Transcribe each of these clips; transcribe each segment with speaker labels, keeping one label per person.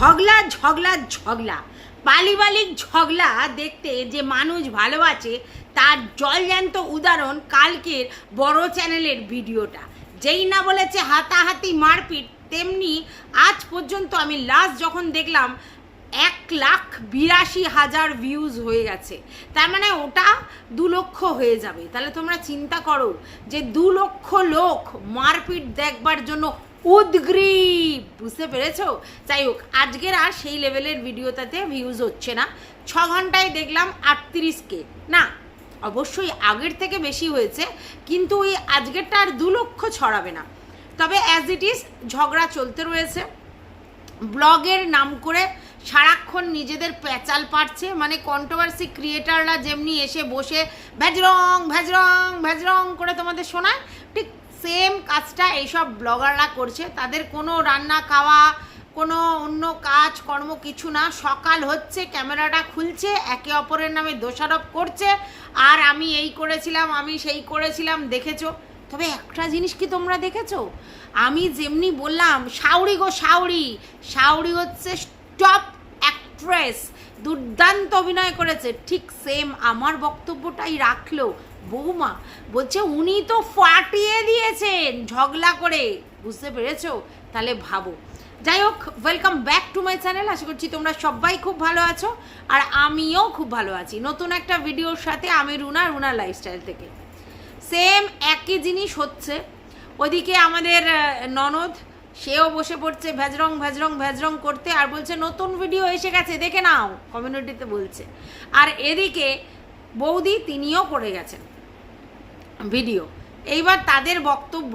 Speaker 1: ঝগলা ঝগলা ঝগলা। পারিবারিক ঝগলা দেখতে যে মানুষ ভালোবাসে, তার জলজ্যান্ত উদাহরণ কালকের বড় চ্যানেলের ভিডিওটা। যেই না বলেছে হাতাহাতি মারপিট, তেমনি আজ পর্যন্ত আমি লাস্ট যখন দেখলাম, এক লাখ বিরাশি হাজার ভিউজ হয়ে গেছে। তার মানে ওটা দু লক্ষ হয়ে যাবে। তাহলে তোমরা চিন্তা করো যে দু লক্ষ লোক মারপিট দেখবার জন্য উদ্গ্রীব। বুঝতে পেরেছ? যাই হোক, আজকের আর সেই লেভেলের ভিডিওটাতে ভিউজ হচ্ছে না। ছ ঘন্টায় দেখলাম আটত্রিশ কে না, অবশ্যই আগের থেকে বেশি হয়েছে, কিন্তু ওই আজকেরটা আর দু লক্ষ ছড়াবে না। তবে অ্যাজ ইট ইজ ঝগড়া চলতে রয়েছে। ব্লগের নাম করে সারাক্ষণ নিজেদের প্যাচাল পাচ্ছে মানে কন্ট্রোভার্সি ক্রিয়েটাররা যেমনি এসে বসে ভ্যাজরং ভ্যাজরং ভ্যাজরং করে তোমাদের শোনায় সেম কাজটা এইসব ব্লগাররা করছে। তাদের কোনো রান্না খাওয়া, কোনো অন্য কাজ, কর্ম কিছু না। সকাল হচ্ছে, ক্যামেরাটা খুলছে, একে অপরের নামে দোষারোপ করছে। আর আমি এই করেছিলাম, আমি সেই করেছিলাম, দেখেছ? তবে একটা জিনিস কি তোমরা দেখেছ? আমি যেমনি বললাম সাউরি গো সাউরি সাউরি হচ্ছে টপ অ্যাক্ট্রেস দুর্দান্ত অভিনয় করেছে। ঠিক সেম আমার বক্তব্যটাই রাখল। বৌমা, বলছে উনি তো ফাটিয়ে দিয়েছেন ঝগলা করে। বুঝতে পেরেছ? তাহলে ভাবো। যাই হোক welcome back to my channel আশা করছি তোমরা সবাই খুব ভালো আছো, আর আমিও খুব ভালো আছি। নতুন একটা ভিডিওর সাথে আমি রুনা রুনা লাইফস্টাইল থেকে। সেম একই জিনিস হচ্ছে। ওদিকে আমাদের ননদ, সেও বসে পড়ছে ভেজরং ভেজরং ভেজরং করতে, আর বলছে, নতুন ভিডিও এসে গেছে, দেখে নাও। কমিউনিটিতে বলছে। আর এদিকে বৌদি, তিনিও করে গেছেন। ভিডিও। এইবার তাদের বক্তব্য,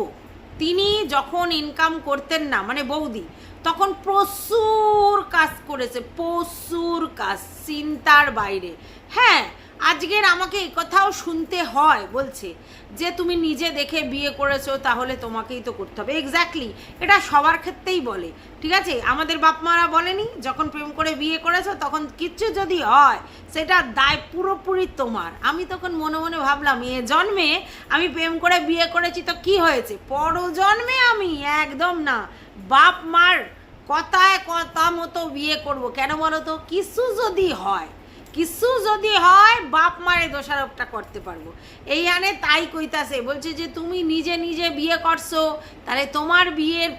Speaker 1: তিনি যখন ইনকাম করতেন না মানে বৌদি, তখন প্রচুর কাজ করেছে, প্রচুর কাজ, চিন্তার বাইরে। হ্যাঁ আজকের আমাকে এই কথাও শুনতে হয়, বলছে, যে তুমি নিজে দেখে বিয়ে করেছ, তাহলে তোমাকেই তো করতে হবে। এক্স্যাক্টলি এটা সবার ক্ষেত্রেই বলে, ঠিক আছে? আমাদের বাপ মারা বলেনি, যখন প্রেম করে বিয়ে করেছ, তখন কিচ্ছু যদি হয়, সেটা দায় পুরোপুরি তোমার। আমি তখন মনে মনে ভাবলাম, এ জন্মে আমি প্রেম করে বিয়ে করেছি, তো কি হয়েছে? পর জন্মে আমি? একদম না। বাপ মার কথায় কথা মতো বিয়ে করব, কেন বলো তো? কিছু যদি হয় কিছু যদি হয়, বাপ মারে দোষারোপটা করতে পারব। এই আনে তাই কইতাছে, বলছে যে তুমি নিজে নিজে বিয়ে করছ, তাহলে তোমার বিয়ের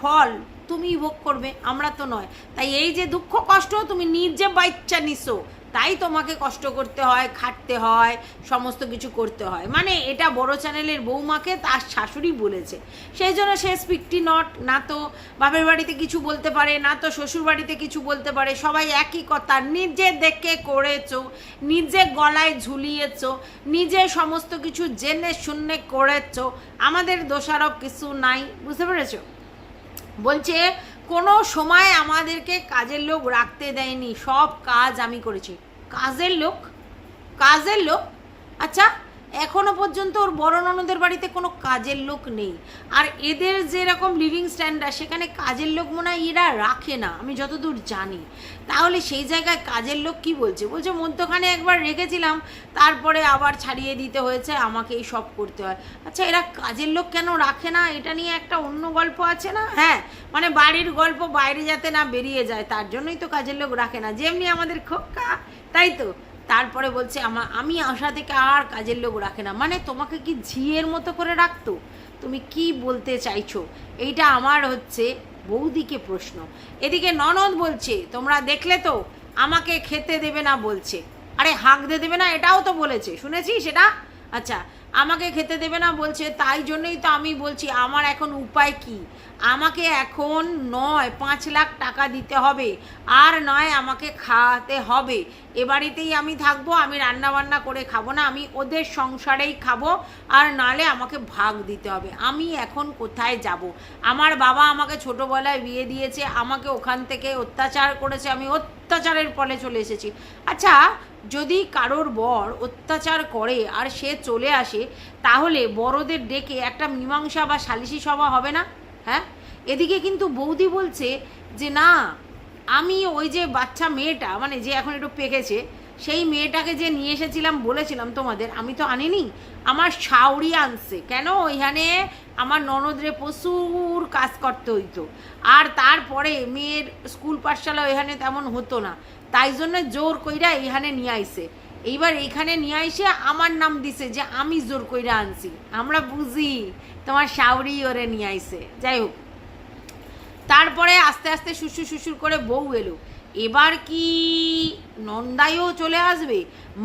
Speaker 1: ফল তুমি ভোগ করবে, আমরা তো নয়। তাই এই যে দুঃখ কষ্ট তুমি নিজে বাচ্চা নিছো তাই তোমাকে কষ্ট করতে হয়, খাটতে হয়, সমস্ত কিছু করতে হয়। মানে এটা বড় চ্যানেলের বৌমাকে তার শাশুড়ি বলেছে। সেই জন্য সে স্পিকটি নট, না তো বাপের বাড়িতে কিছু বলতে পারে, না তো শ্বশুর বাড়িতে কিছু বলতে পারে। সবাই একই কথা, নিজে দেখে করেছ, নিজে গলায় ঝুলিয়েছ, নিজে সমস্ত কিছু জেনে শুনে করেছ, আমাদের দোষারোপ কিছু নাই, বুঝতে পেরেছ? বলছে কোনো সময় আমাদেরকে কাজের লোক রাখতে দেয়নি। সব কাজ আমি করেছি। কাজের লোক? কাজের লোক? আচ্ছা এখনও পর্যন্ত ওর বড় ননদের বাড়িতে কোনো কাজের লোক নেই। আর এদের যেরকম লিভিং স্ট্যান্ডার্ড সেখানে কাজের লোক মনে হয় এরা রাখে না, আমি যতদূর জানি। তাহলে সেই জায়গায় কাজের লোক কি বলছে? বলছে, মধ্যখানে একবার রেখেছিলাম, তারপরে আবার ছাড়িয়ে দিতে হয়েছে আমাকেই সব করতে হয়। আচ্ছা এরা কাজের লোক কেন রাখে না? এটা নিয়ে একটা অন্য গল্প আছে না? হ্যাঁ মানে বাড়ির গল্প বাইরে যাতে না বেরিয়ে যায়, তার জন্যই তো কাজের লোক রাখে না। যেমনি আমাদের খোকা, তাই তো? তারপরে বলছে আমার আমি আশা থেকে আর কাজের লোক রাখে না। মানে তোমাকে কি ঝিয়ের মতো করে রাখতো? তুমি কি বলতে চাইছো? এইটা আমার হচ্ছে বৌদিকে প্রশ্ন। এদিকে ননদ বলছে, তোমরা দেখলে তো, আমাকে খেতে দেবে না বলছে। আরে হাঁক দিয়ে দেবে না, এটাও তো বলেছে। শুনেছি সেটা আচ্ছা আমাকে খেতে দেবে না বলছে, তাই জন্যই তো আমি বলছি, আমার এখন উপায় কি? আমাকে এখন নয়, পাঁচ লাখ টাকা দিতে হবে, আর নয় আমাকে খাওয়াতে হবে। এ বাড়িতেই আমি থাকব, আমি রান্না বান্না করে খাব না, আমি ওদের সংসারেই খাব, আর নালে আমাকে ভাগ দিতে হবে। আমি এখন কোথায় যাব? আমার বাবা আমাকে ছোটোবেলায় বিয়ে দিয়েছে, আমাকে ওখান থেকে অত্যাচার করেছে, আমি অত্যাচারের ফলে চলে এসেছি। আচ্ছা যদি কারোর বর অত্যাচার করে আর সে চলে আসে, তাহলে বড়দের ডেকে একটা মীমাংসা বা সালিশি সভা হবে না? হ্যাঁ? এদিকে কিন্তু বৌদি বলছে যে, না, আমি ওই যে বাচ্চা মেয়েটা মানে যে এখন একটু পেকেছে, সেই মেয়েটাকে যে নিয়ে এসেছিলাম বলেছিলাম তোমাদের, আমি তো আনিনি। আমার শাউরি আনছে। কেন? ওইখানে আমার ননদরে প্রচুর কাজ করতে হইতো। আর তারপরে মেয়ের স্কুল পাঠশালা ওইখানে তেমন হতো না। তাই জন্য জোর কইরা এইখানে নিয়ে আইসে এইবার এইখানে নিয়ে আইসে আমার নাম দিছে যে আমি জোর কইরা আনছি। আমরা বুঝি তোমার শাউরি ওরে নিয়ে আইসে যাই হোক, তারপরে আস্তে আস্তে শুশুর শুশুর করে বউ এলো। এবার কি নন্দাইও চলে আসবে?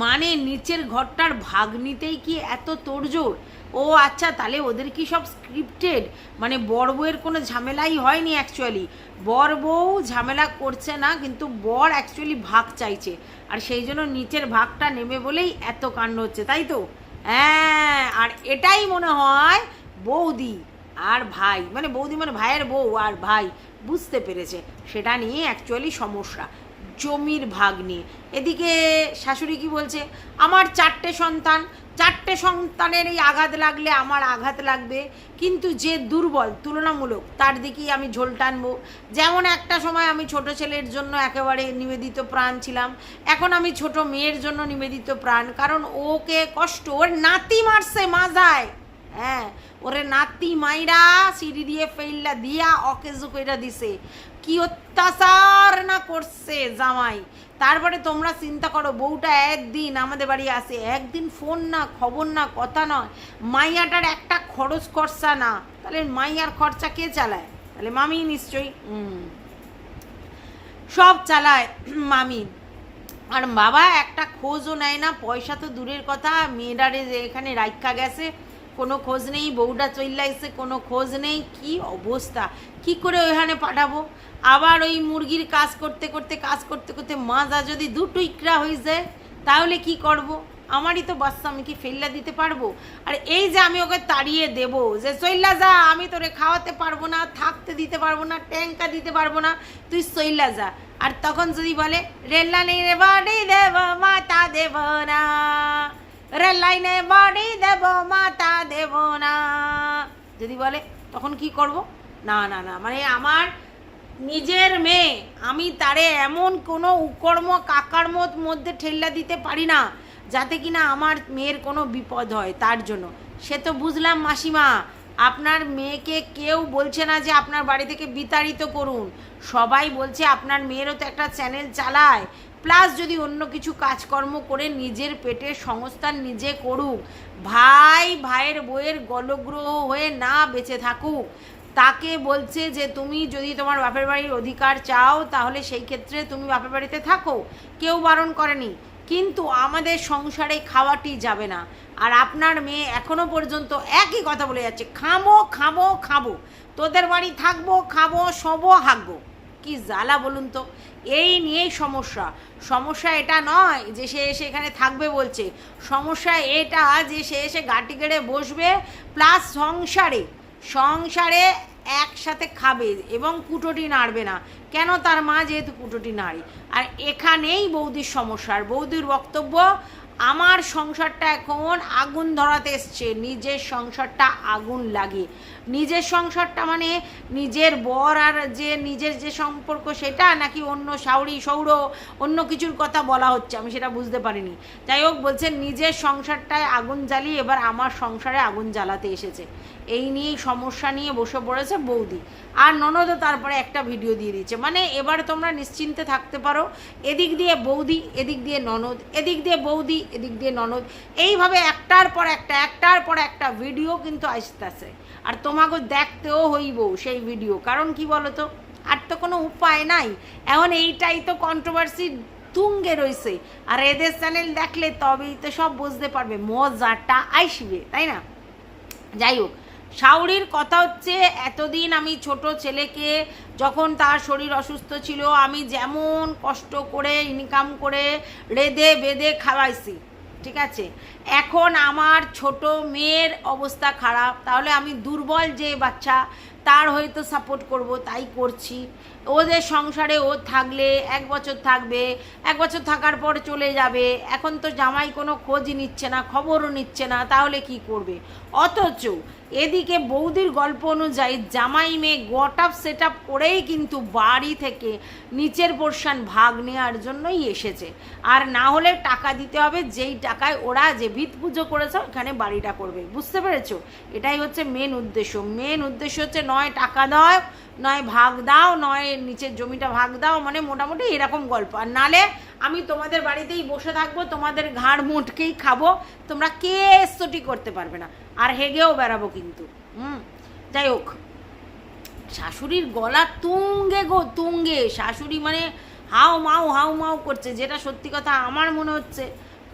Speaker 1: মানে নিচের ঘরটার ভাগ নিতেই কি এত তোড়জোড়? ও আচ্ছা তাহলে ওদের কি সব স্ক্রিপ্টেড মানে বর বউয়ের কোনো ঝামেলাই হয়নি অ্যাকচুয়ালি বর বউ ঝামেলা করছে না, কিন্তু বর অ্যাকচুয়ালি ভাগ চাইছে। আর সেই জন্য নিচের ভাগটা নেমে বলেই এত কাণ্ড হচ্ছে, তাই তো? হ্যাঁ আর এটাই মনে হয় বৌদি আর ভাই। মানে বৌদি মানে ভাইয়ের বউ আর ভাই, বুঝতে পেরেছে। সেটা নিয়ে অ্যাকচুয়ালি সমস্যা, জমির ভাগ নিয়ে। এদিকে শাশুড়ি কি বলছে? আমার চারটে সন্তান চারটে সন্তানের এই আঘাত লাগলে, আমার আঘাত লাগবে। কিন্তু যে দুর্বল, তুলনামূলক, তার দিকেই আমি ঝোল টানবো। যেমন একটা সময় আমি ছোট ছেলের জন্য একেবারে নিবেদিত প্রাণ ছিলাম। এখন আমি ছোট মেয়ের জন্য নিবেদিত প্রাণ। কারণ ওকে কষ্ট, ওর নাতি মারছে মাজায়। হ্যাঁ ওরে নাতি মাইরা সিঁড়ি দিয়ে ফেললা দিয়া অকেজো কইরা দিছে। কি অত্যাচার না করছে জামাই। তারপরে তোমরা চিন্তা করো, বউটা একদিন আমাদের বাড়ি আসে, একদিন ফোন না, খবর না, কথা নয়। মাইয়াটার একটা খরচ খরচা না। তাহলে মাইয়ার খরচা কে চালায়? তাহলে মামি নিশ্চয়ই। সব চালায় মামি। আর বাবা একটা খোঁজও নেয় না, পয়সা তো দূরের কথা। মেয়েরারে যে এখানে রাইখা গেছে, কোনো খোঁজ নেই, বউটা চইলাইছে কোনো খোঁজ নেই। কি অবস্থা? কি করে ওইখানে পাঠাবো? আবার ওই মুরগির কাজ করতে করতে, কাজ করতে করতে মাজা যদি দুটো ইকরা হয়ে যায়, তাহলে কি করব? আমারই তো বাচ্চা, আমি কি ফেললা দিতে পারব? আর এই যে আমি ওকে তাড়িয়ে দেব, যে চইল্লা যা, আমি তোরে খাওয়াতে পারব না, থাকতে দিতে পারব না ট্যাঙ্কা দিতে পারব না, তুই সৈল্লা যা। আর তখন যদি বলে রেল লাইনে বাড়ি দেব, মাতা দেব না। রেল লাইনে বাড়ি দেব, মাতা দেব না। যদি বলে, তখন কি করব? না না না মানে আমার নিজের মেয়ে, আমি তারে এমন কোনো উকর্ম কাকার্মর মধ্যে ঠেল্লা দিতে পারি না, যাতে কিনা আমার মেয়ের কোনো বিপদ হয়, তার জন্য। সে তো বুঝলাম মাসিমা, আপনার মেয়েকে কেউ বলছে না যে আপনার বাড়ি থেকে বিতাড়িত করুন। সবাই বলছে আপনার মেয়েরও তো একটা চ্যানেল চালায়। প্লাস যদি অন্য কিছু কাজকর্ম করে নিজের পেটের সংস্থান নিজে করুক, ভাই ভাইয়ের বইয়ের গলগ্রহ হয়ে না বেঁচে থাকুক। তাকে বলছে যে তুমি যদি তোমার বাপের বাড়ির অধিকার চাও, তাহলে সেই ক্ষেত্রে তুমি বাপের বাড়িতে থাকো। কেউ বারণ করেনি। কিন্তু আমাদের সংসারে খাওয়াটি যাবে না। আর আপনার মেয়ে এখনও পর্যন্ত একই কথা বলে যাচ্ছে খাব খাব খাব। তোদের বাড়ি থাকব, খাব, শোবো হাঁকবো কি জ্বালা বলুন তো? এই নিয়েই সমস্যা। সমস্যা এটা নয় যে সে এসে এখানে থাকবে বলছে। সমস্যা এটা যে সে এসে গাটি গেড়ে বসবে, প্লাস সংসারে। সংসারে একসাথে খাবে এবং কুটোটি নাড়বে না। কেন তার মা যেহেতু কুটোটি নাড়ে আর এখানেই বৌদির সমস্যার। বৌদির বক্তব্য, আমার সংসারটা এখন আগুন ধরাতে এসছে, নিজের সংসারটা আগুন লাগে নিজের সংসারটা মানে নিজের বর আর যে নিজের যে সম্পর্ক সেটা নাকি অন্য সাউরি, সৌর, অন্য কিছুর কথা বলা হচ্ছে, আমি সেটা বুঝতে পারিনি। যাই হোক, বলছে নিজের সংসারটায় আগুন জ্বালিয়ে এবার আমার সংসারে আগুন জ্বালাতে এসেছে। এই নিয়েই সমস্যা নিয়ে বসে পড়েছে বৌদি। আর ননদও তারপরে একটা ভিডিও দিয়ে দিচ্ছে মানে এবার তোমরা নিশ্চিন্তে থাকতে পারো, এদিক দিয়ে বৌদি, এদিক দিয়ে ননদ, এদিক দিয়ে বৌদি, এদিক দিয়ে ননদ। এইভাবে একটার পর একটা, একটার পর একটা ভিডিও কিন্তু আসতেছে। আর তোমাকে দেখতেও হইব সেই ভিডিও কারণ কি বলো তো আর তো কোনো উপায় নাই। এখন এইটাই তো কন্ট্রোভার্সি তুঙ্গে রয়েছে আর এদের চ্যানেল দেখলে তবেই তো সব বুঝতে পারবে, মজাটা আসবে তাই না? যাই হোক শাওরির কথা হচ্ছে, এতদিন আমি ছোট ছেলেকে যখন তার শরীর অসুস্থ ছিল, আমি যেমন কষ্ট করে ইনকাম করে রেদে বেদে খাওয়াইছি। ঠিক আছে? এখন আমার ছোট মেয়ের অবস্থা খারাপ তাহলে আমি দুর্বল যে বাচ্চা তার হয়তো সাপোর্ট করব, তাই করছি। ওদের সংসারে ও থাকলে এক বছর থাকবে, এক বছর থাকার পর চলে যাবে। এখন তো জামাই কোনো খোঁজই নিচ্ছে না, খবরও নিচ্ছে না, তাহলে কি করবে? অথচ এদিকে বৌদির গল্প অনুযায়ী জামাই মেয়ে গট আপ সেট আপ করেই কিন্তু বাড়ি থেকে নিচের পোর্শন ভাগ নেওয়ার জন্যই এসেছে। আর না হলে টাকা দিতে হবে, যেই টাকায় ওরা যে ভিত পুজো করেছে, ওখানে বাড়িটা করবে। বুঝতে পেরেছ? এটাই হচ্ছে মেন উদ্দেশ্য। মেন উদ্দেশ্য হচ্ছে নয় টাকা দাও, নয় ভাগ দাও, নয় নিচের জমিটা ভাগ দাও মানে মোটামুটি এরকম গল্প। আর নালে আমি তোমাদের বাড়িতেই বসে থাকব, তোমাদের ঘাড় মুটকেই খাব, তোমরা কে কেসটি করতে পারবে না। আর হেগেও বেড়াবো কিন্তু। হুম, যাই হোক। শাশুড়ির গলা তুঙ্গে গো, তুঙ্গে। শাশুড়ি মানে হাও মাও হাও মাও করছে, যেটা সত্যি কথা আমার মনে হচ্ছে।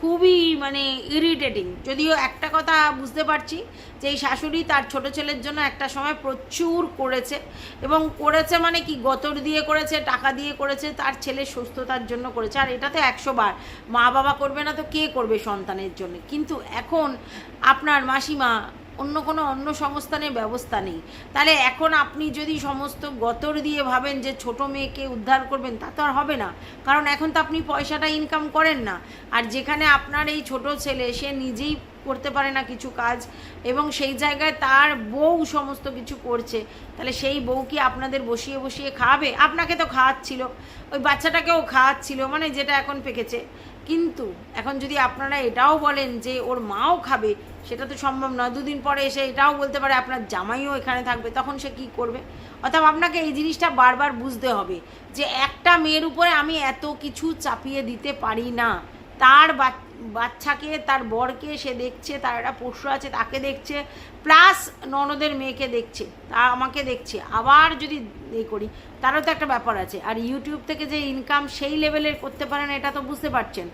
Speaker 1: খুবই মানে ইরিটেটিং যদিও একটা কথা বুঝতে পারছি, যে এই শাশুড়ি তার ছোট ছেলের জন্য একটা সময় প্রচুর করেছে এবং করেছে মানে কি, গতর দিয়ে করেছে, টাকা দিয়ে করেছে, তার ছেলের সুস্থতার জন্য করেছে। আর এটা তো একশো বার মা বাবা করবে না তো কে করবে সন্তানের জন্য? কিন্তু এখন আপনার মাসিমা অন্য কোনো অন্য সংস্থানের ব্যবস্থা নেই। তাহলে এখন আপনি যদি সমস্ত গতর দিয়ে ভাবেন যে ছোট মেয়েকে উদ্ধার করবেন, তা তো আর হবে না। কারণ এখন তো আপনি পয়সাটা ইনকাম করেন না। আর যেখানে আপনার এই ছোট ছেলে, সে নিজেই করতে পারে না কিছু কাজ এবং সেই জায়গায় তার বউ সমস্ত কিছু করছে, তাহলে সেই বউ কি আপনাদের বসিয়ে বসিয়ে খাওয়াবে আপনাকে তো খাওয়াচ্ছিল। ওই বাচ্চাটাকেও খাওয়াচ্ছিল মানে যেটা এখন পেকেছে। কিন্তু এখন যদি আপনারা এটাও বলেন যে ওর মাও খাবে, সেটা তো সম্ভব নয়। দুদিন পরে এসে এটাও বলতে পারে, আপনার জামাইও এখানে থাকবে, তখন সে কি করবে? অর্থাৎ আপনাকে এই জিনিসটা বারবার বুঝতে হবে যে একটা মেয়ের উপরে আমি এত কিছু চাপিয়ে দিতে পারি না। তার বাচ্চা বাচ্চাকে, তার বরকে সে দেখছে, তার একটা পশু আছে, তাকে দেখছে প্লাস ননদের মেয়েকে দেখছে, তা আমাকে দেখছে। আবার যদি এ করি, তারও তো একটা ব্যাপার আছে। আর ইউটিউব থেকে যে ইনকাম সেই লেভেলের করতে পারেন এটা তো বুঝতে পারছেন।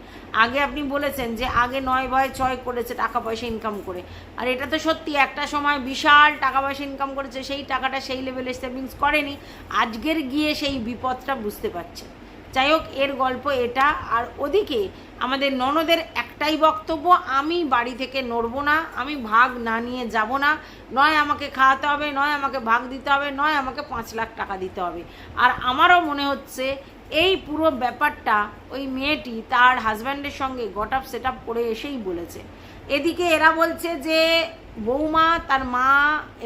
Speaker 1: আগে আপনি বলেছেন যে আগে নয় বয় ছয় করেছে টাকা পয়সা ইনকাম করে। আর এটা তো সত্যি, একটা সময় বিশাল টাকা পয়সা ইনকাম করেছে, সেই টাকাটা সেই লেভেলে সেভিংস করেনি। আজকের গিয়ে সেই বিপদটা বুঝতে পারছেন। যাই হোক এর গল্প এটা। আর ওদিকে আমাদের ননদের একটাই বক্তব্য, আমি বাড়ি থেকে নড়বো না, আমি ভাগ না নিয়ে যাব না। নয় আমাকে খাওয়াতে হবে, নয় আমাকে ভাগ দিতে হবে, নয় আমাকে পাঁচ লাখ টাকা দিতে হবে। আর আমারও মনে হচ্ছে এই পুরো ব্যাপারটা ওই মেয়েটি তার হাজব্যান্ডের সঙ্গে গট আপ সেট আপ করে এসেই বলেছে। এদিকে এরা বলছে যে, বৌমা তার মা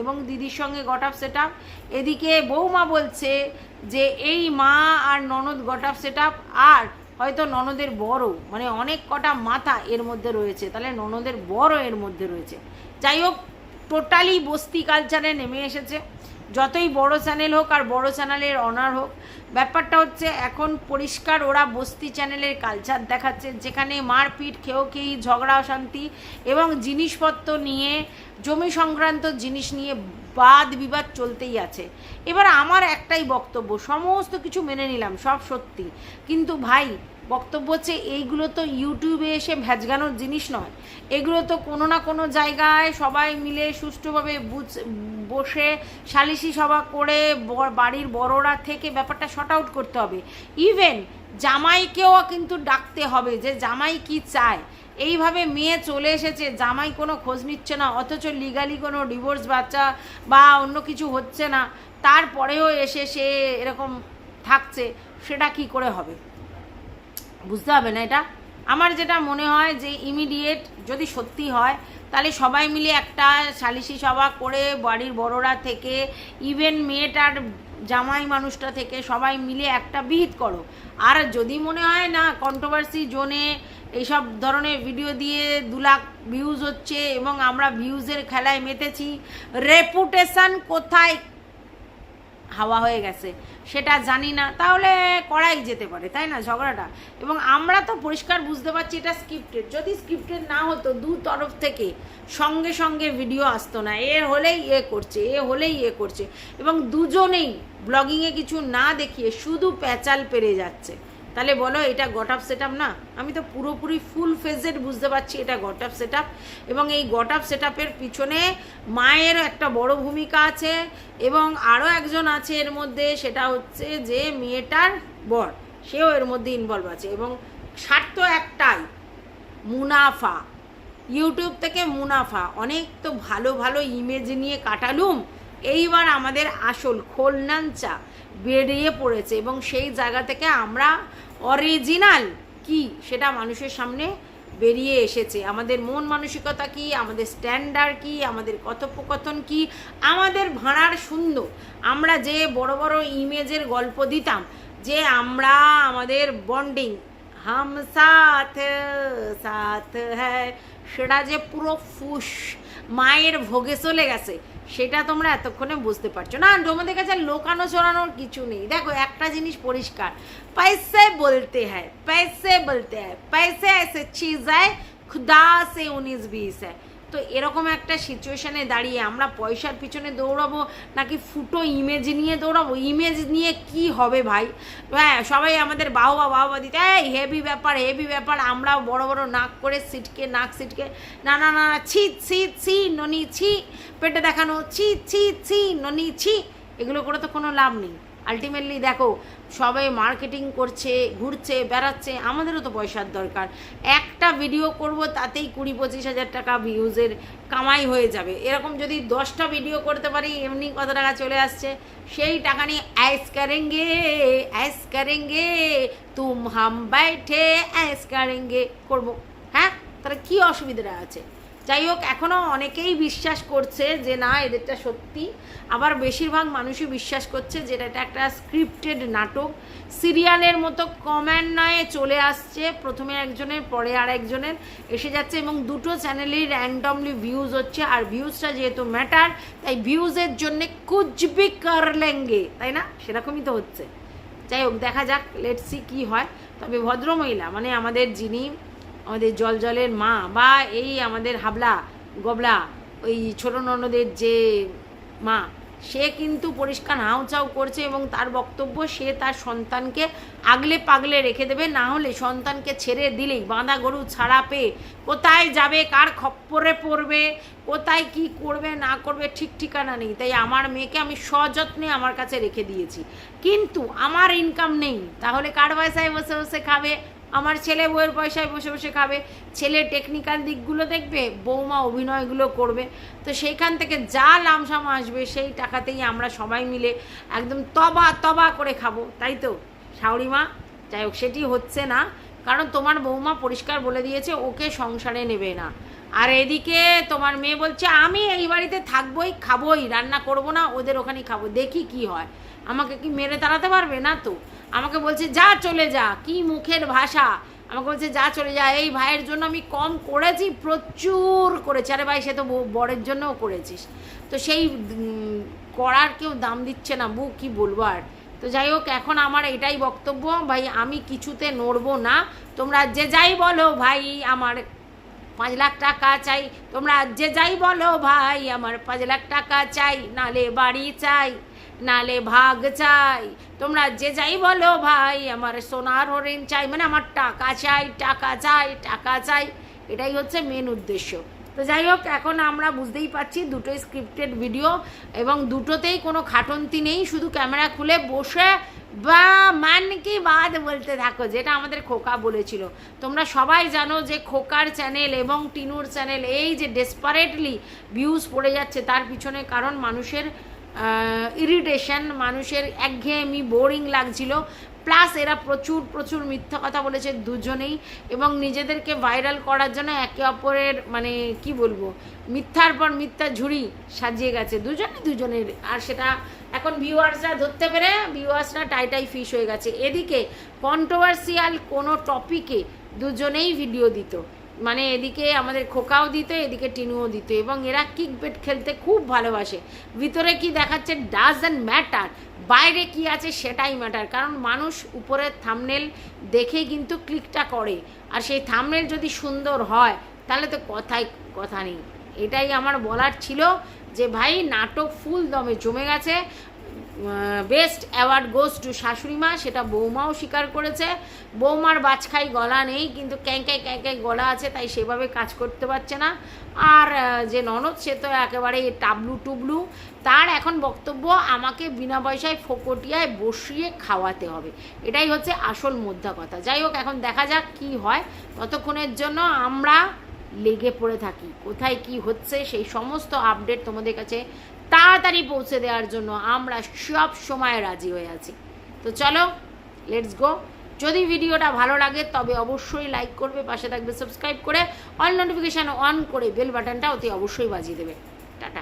Speaker 1: এবং দিদির সঙ্গে গট আপ সেট আপ এদিকে বৌমা বলছে যে এই মা আর ননদ গট আপ সেট আপ আর হয়তো ননদের বড় মানে অনেক কটা মাথা এর মধ্যে রয়েছে, তাহলে ননদের বড় এর মধ্যে রয়েছে। যাই হোক টোটালি বস্তি কালচারে নেমে এসেছে। যতই বড় চ্যানেল হোক আর বড় চ্যানেলের অনার হোক, ব্যাপারটা হচ্ছে এখন পরিষ্কার ওরা বস্তি চ্যানেলের কালচার দেখাচ্ছে, যেখানে মারপিট খেয়েও খেয়েই ঝগড়া, অশান্তি এবং জিনিসপত্র নিয়ে, জমি সংক্রান্ত জিনিস নিয়ে বাদ বিবাদ চলতেই আছে। এবার আমার একটাই বক্তব্য, সমস্ত কিছু মেনে নিলাম, সব সত্যি। কিন্তু ভাই, বক্তব্য হচ্ছে এইগুলো তো ইউটিউবে এসে ভেজগানোর জিনিস নয়। এগুলো তো কোনো না কোনো জায়গায় সবাই মিলে সুষ্ঠুভাবে বুঝ- বসে সালিশি সভা করে বাড়ির বড়রা থেকে ব্যাপারটা শর্ট আউট করতে হবে। ইভেন জামাইকেও কিন্তু ডাকতে হবে যে, জামাই কি চায়? এইভাবে মেয়ে চলে এসেছে, জামাই কোনো খোঁজ নিচ্ছে না, অথচ লিগালি কোনো ডিভোর্স বাচ্চা বা অন্য কিছু হচ্ছে না। তারপরেও এসে সে এরকম থাকছে, সেটা কি করে হবে? বুঝতে হবে না এটা? আমার যেটা মনে হয় যে ইমিডিয়েট যদি সত্যি হয়, তাহলে সবাই মিলে একটা সালিশি সভা করে বাড়ির বড়রা থেকে ইভেন মেয়েটার জামাই মানুষটা থেকে সবাই মিলে একটা বিহিত করো। আর যদি মনে হয় না কন্ট্রোভার্সি জোনে এইসব ধরনের ভিডিও দিয়ে দু লাখ ভিউজ হচ্ছে এবং আমরা ভিউজের খেলায় মেতেছি। রেপুটেশন কোথায়? হাওয়া হয়ে গেছে। সেটা জানি না। তাহলে করাই যেতে পারে, তাই না? ঝগড়াটা। এবং আমরা তো পরিষ্কার বুঝতে পারছি এটা স্ক্রিপ্টেড যদি স্ক্রিপ্টেড না হতো, দু তরফ থেকে সঙ্গে সঙ্গে ভিডিও আসতো না। এ হলেই এ করছে, এ হলেই এ করছে। এবং দুজনেই ব্লগিংয়ে কিছু না দেখিয়ে শুধু প্যাচাল পেরে যাচ্ছে। তাহলে বলো এটা গট আপ সেট না? আমি তো পুরোপুরি ফুল ফেজেড বুঝতে পারছি এটা গট আপ সেট এবং এই গট আপ সেট পিছনে মায়ের একটা বড় ভূমিকা আছে এবং আরও একজন আছে এর মধ্যে, সেটা হচ্ছে যে মেয়েটার বর, সেও এর মধ্যে ইনভলভ আছে এবং স্বার্থ একটাই, মুনাফা। ইউটিউব থেকে মুনাফা, অনেক তো ভালো ভালো ইমেজ নিয়ে কাটালুম। এইবার আমাদের আসল খোলনাঞ্চা। বেরিয়ে পড়েছে এবং সেই জায়গা থেকে আমরা অরিজিনাল কি সেটা মানুষের সামনে বেরিয়ে এসেছে। আমাদের মন মানসিকতা কি, আমাদের স্ট্যান্ডার্ড কি, আমাদের কথোপকথন কি, আমাদের ভাড়ার সুন্দর। আমরা যে বড় বড় ইমেজের গল্প দিতাম যে আমরা আমাদের বন্ডিং হাম সাথ সাথ হ্যাঁ সেটা যে পুরো ফুস, মায়ের ভোগে চলে গেছে। সেটা তোমরা এতক্ষণে বুঝতে পারছ। না, তোমাদের কাছে লোকানো চড়ানোর কিছু নেই। দেখো, একটা জিনিস পরিষ্কার। পয়সে বলতে হ্যায় পয়সে বলতে হ্যায় পয়সে এসে চিজ হ্যাঁ খুদা সে উনিশ বিশ হ্যাঁ। তো এরকম একটা সিচুয়েশানে দাঁড়িয়ে আমরা পয়সার পিছনে দৌড়াবো নাকি ফুটো ইমেজ নিয়ে দৌড়াবো? ইমেজ নিয়ে কি হবে ভাই? হ্যাঁ সবাই আমাদের বাহবা বাহবা দিতে এই হেভি ব্যাপার হেভি ব্যাপার আমরাও বড় বড় নাক করে সিটকে নাক সিটকে না না না, ছি ছি ছি ননি ছি পেটে দেখানো ছি ছি ছি ননি ছি এগুলো করে তো কোনো লাভ নেই। আলটিমেটলি দেখো সবাই মার্কেটিং করছে, ঘুরছে, বেড়াচ্ছে, আমাদেরও তো পয়সার দরকার। একটা ভিডিও করব, তাতেই কুড়ি পঁচিশ হাজার টাকা ভিউজের কামাই হয়ে যাবে। এরকম যদি দশটা ভিডিও করতে পারি, এমনি কত টাকা চলে আসছে? সেই টাকা নিয়ে অ্যাস করেঙ্গে অ্যাস করেঙ্গে, তুম হাম বাইঠে অ্যাস করেঙ্গে করব। হ্যাঁ? তাহলে কী অসুবিধা আছে? যাই হোক এখনও অনেকেই বিশ্বাস করছে যে না, এদেরটা সত্যি। আবার বেশিরভাগ মানুষই বিশ্বাস করছে যেটা এটা একটা স্ক্রিপ্টেড নাটক। সিরিয়ালের মতো ক্রমান্বয়ে চলে আসছে। প্রথমে একজনের, পরে আর একজনের এসে যাচ্ছে এবং দুটো চ্যানেলেই র্যান্ডমলি ভিউজ হচ্ছে। আর ভিউজটা যেহেতু ম্যাটার তাই ভিউজের জন্যে কুচবি করলেঙ্গে, তাই না? সেরকমই তো হচ্ছে। যাই হোক, দেখা যাক লেটসি কি হয়। তবে ভদ্রমহিলা মানে আমাদের যিনি আমাদের জল জলের মা বা এই আমাদের হাবলা, গবলা, ওই ছোট ননদের যে মা, সে কিন্তু পরিষ্কার হাউচাউ করছে এবং তার বক্তব্য সে তার সন্তানকে আগলে পাগলে রেখে দেবে। না হলে সন্তানকে ছেড়ে দিলেই বাঁধা গরু ছাড়া পেয়ে কোথায় যাবে, কার খপ্পরে পড়বে, কোথায় কি করবে, না করবে, ঠিক ঠিকানা নেই। তাই আমার মেয়েকে আমি সযত্নে আমার কাছে রেখে দিয়েছি। কিন্তু আমার ইনকাম নেই। তাহলে কার পয়সায় বসে বসে খাবে? আমার ছেলে বউয়ের পয়সায় বসে বসে খাবে ছেলে টেকনিক্যাল দিকগুলো দেখবে, বৌমা অভিনয়গুলো করবে। তো সেইখান থেকে যা লামসাম আসবে, সেই টাকাতেই আমরা সবাই মিলে একদম তবা তবা করে খাব, তাই তো? শাওরিমা যাই হোক, সেটি হচ্ছে না। কারণ তোমার বৌমা পরিষ্কার বলে দিয়েছে, ওকে সংসারে নেবে না। আর এদিকে তোমার মেয়ে বলছে, আমি এই বাড়িতে থাকবোই, খাবোই, রান্না করব না, ওদের ওখানেই খাব, দেখি কি হয়। আমাকে কি মেরে তাড়াতে পারবে না তো? আমাকে বলছে, যা চলে যা, কি মুখের ভাষা? আমাকে বলছে, যা চলে যা। এই ভাইয়ের জন্য আমি কম করেছি, প্রচুর করেছি। আরে ভাই, সে তো বরের জন্যও করেছিস। তো সেই করার কেউ দাম দিচ্ছে না, বউ কি বলব আর? তো যাই হোক, এখন আমার এটাই বক্তব্য, ভাই, আমি কিছুতে নড়বো না। তোমরা যে যাই বলো, ভাই, আমার পাঁচ লাখ টাকা চাই। তোমরা যে যাই বলো ভাই, আমার পাঁচ লাখ টাকা চাই, নালে বাড়ি চাই, নালে ভাগ চাই। তোমরা যে যাই বলো ভাই, আমার সোনার হরিণ চাই মানে আমার টাকা চাই টাকা চাই টাকা চাই। এটাই হচ্ছে মেন উদ্দেশ্য। তো যাই হোক, এখন আমরা বুঝতেই পারছি দুটোই স্ক্রিপ্টেড ভিডিও এবং দুটোতেই কোনো খাটন্তি নেই, শুধু ক্যামেরা খুলে বসে বা মান কি বাদ বলতে থাকো, যেটা আমাদের খোকা বলেছিল। তোমরা সবাই জানো যে খোকার চ্যানেল এবং টিনুর চ্যানেল এই যে ডেসপারেটলি ভিউজ পড়ে যাচ্ছে, তার পিছনে কারণ মানুষের ইরিটেশন মানুষের একঘেয়েমি বোরিং লাগছিল। প্লাস এরা প্রচুর প্রচুর মিথ্যা কথা বলেছে দুজনেই এবং নিজেদেরকে ভাইরাল করার জন্য একে অপরের মানে কি বলব, মিথ্যার পর মিথ্যা ঝুড়ি সাজিয়ে গেছে। দুজনে দুজনের, আর সেটা এখন ভিউয়ার্সরা ধরতে পেরে ভিউয়ার্সরা টাইটাই ফিস হয়ে গেছে। এদিকে কন্ট্রোভার্সিয়াল কোনো টপিকে দুজনেই ভিডিও দিত। মানে এদিকে আমাদের খোকাও দিত, এদিকে টিনুও দিত এবং এরা কিক বেট খেলতে খুব ভালোবাসে। ভিতরে কি দেখাচ্ছে ডাজ অ্যান্ড ম্যাটার বাইরে কি আছে সেটাই ম্যাটার কারণ মানুষ উপরের থামনেল দেখেই কিন্তু ক্লিকটা করে। আর সেই থামনেল যদি সুন্দর হয়, তাহলে তো কথাই, কথা নেই। এটাই আমার বলার ছিল যে, ভাই, নাটক ফুল দমে জমে গেছে। বেস্ট অ্যাওয়ার্ড গোস টু শাশুড়িমা, সেটা বৌমাও স্বীকার করেছে। বৌমার বাজখাই গলা নেই, কিন্তু ক্যাঁকাই ক্যাঁকাই গলা আছে, তাই সেভাবে কাজ করতে পারছে না। আর যে ননদ, সে তো একেবারে টাবলু টুবলু। তার এখন বক্তব্য, আমাকে বিনা পয়সায় ফোকটিয়ায় বসিয়ে খাওয়াতে হবে। এটাই হচ্ছে আসল মোদ্দা কথা। যাই হোক, এখন দেখা যাক কি হয়। ততক্ষণের জন্য আমরা লেগে পড়ে থাকি। কোথায় কি হচ্ছে, সেই সমস্ত আপডেট তোমাদের কাছে তাড়াতাড়ি পৌঁছে দেওয়ার জন্য আমরা সব সময় রাজি হয়ে আছি। তো চলো লেটস গো যদি ভিডিওটা ভালো লাগে, তবে অবশ্যই লাইক করবে, পাশে থাকবে সাবস্ক্রাইব করে অল নোটিফিকেশান অন করে বেল বাটনটা অতি অবশ্যই বাজিয়ে দেবে। টাটা।